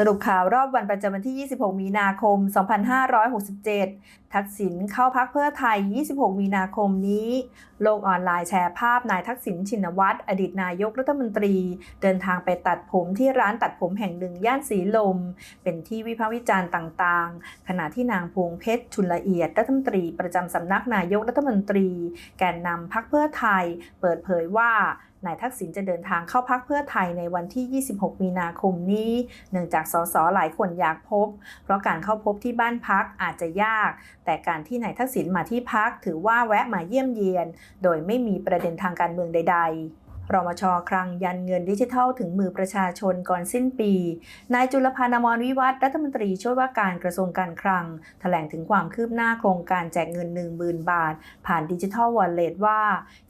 สรุปข่าวรอบวันประจำวันที่ 26 มีนาคม 2567 ทักษิณเข้าพักเพื่อไทย 26 มีนาคมนี้ โลกออนไลน์แชร์ภาพนายทักษิณชินวัตร อดีตนายกรัฐมนตรี เดินทางไปตัดผมที่ร้านตัดผมแห่งหนึ่งย่านสีลม เป็นที่วิพากษ์วิจารณ์ต่างๆ ขณะที่นางพวงเพชร ชุนละเอียด รัฐมนตรีประจำสำนักนายกรัฐมนตรี แกนนำพักเพื่อไทย เปิดเผยว่านายทักษิณจะเดินทางเข้าพักเพื่อไทยในวันที่ 26 มีนาคมนี้ เนื่องจากสสหลายคนอยากพบ เพราะการเข้าพบที่บ้านพักอาจจะยาก แต่การที่นายทักษิณมาที่พักถือว่าแวะมาเยี่ยมเยียน โดยไม่มีประเด็นทางการเมืองใด ๆ รมชคลังยันเงินดิจิทัลถึงมือประชาชนก่อนสิ้นปี นายจุลพันธ์อมรวิวัฒน์รัฐมนตรีช่วยว่าการกระทรวงการคลังแถลงถึงความคืบหน้าโครงการแจกเงิน 10,000 บาท ผ่านดิจิทัลวอลเล็ตว่า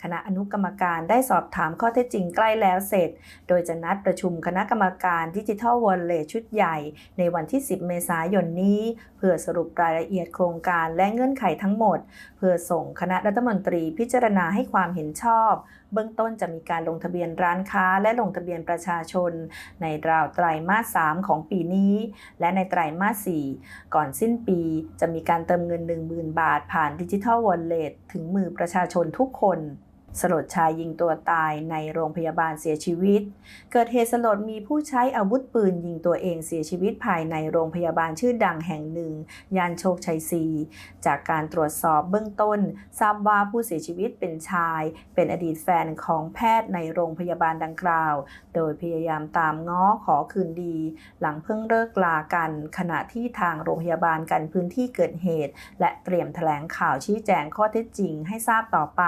คณะอนุกรรมการได้สอบถามข้อเท็จจริงใกล้แล้วเสร็จ โดยจะนัดประชุมคณะกรรมการดิจิทัลวอลเล็ตชุดใหญ่ ในวันที่ 10 เมษายนนี้ เพื่อสรุปรายละเอียดโครงการและเงื่อนไขทั้งหมด เพื่อส่งคณะรัฐมนตรีพิจารณาให้ความเห็นชอบ เบื้องต้นจะมีการลงทะเบียนร้านค้าและลงทะเบียนประชาชน ในราวไตรมาส 3 ของปีนี้ และในไตรมาส 4 ก่อนสิ้นปีจะมีการเติมเงิน 10,000 บาทผ่านดิจิทัลวอลเล็ตถึงมือประชาชนทุกคน สลดชายยิงตัวตายในโรงพยาบาลเสียชีวิต เกิดเหตุสลดมีผู้ใช้อาวุธปืนยิงตัวเองเสียชีวิตภายในโรงพยาบาลชื่อดังแห่งหนึ่งย่านโชคชัยซีจากการตรวจสอบเบื้องต้น ทราบว่าผู้เสียชีวิตเป็นชาย เป็นอดีตแฟนของแพทย์ในโรงพยาบาลดังกล่าว โดยพยายามตามง้อขอคืนดี หลังเพิ่งเลิกลากัน ขณะที่ทางโรงพยาบาลกันพื้นที่เกิดเหตุ และเตรียมแถลงข่าวชี้แจงข้อเท็จจริงให้ทราบต่อไป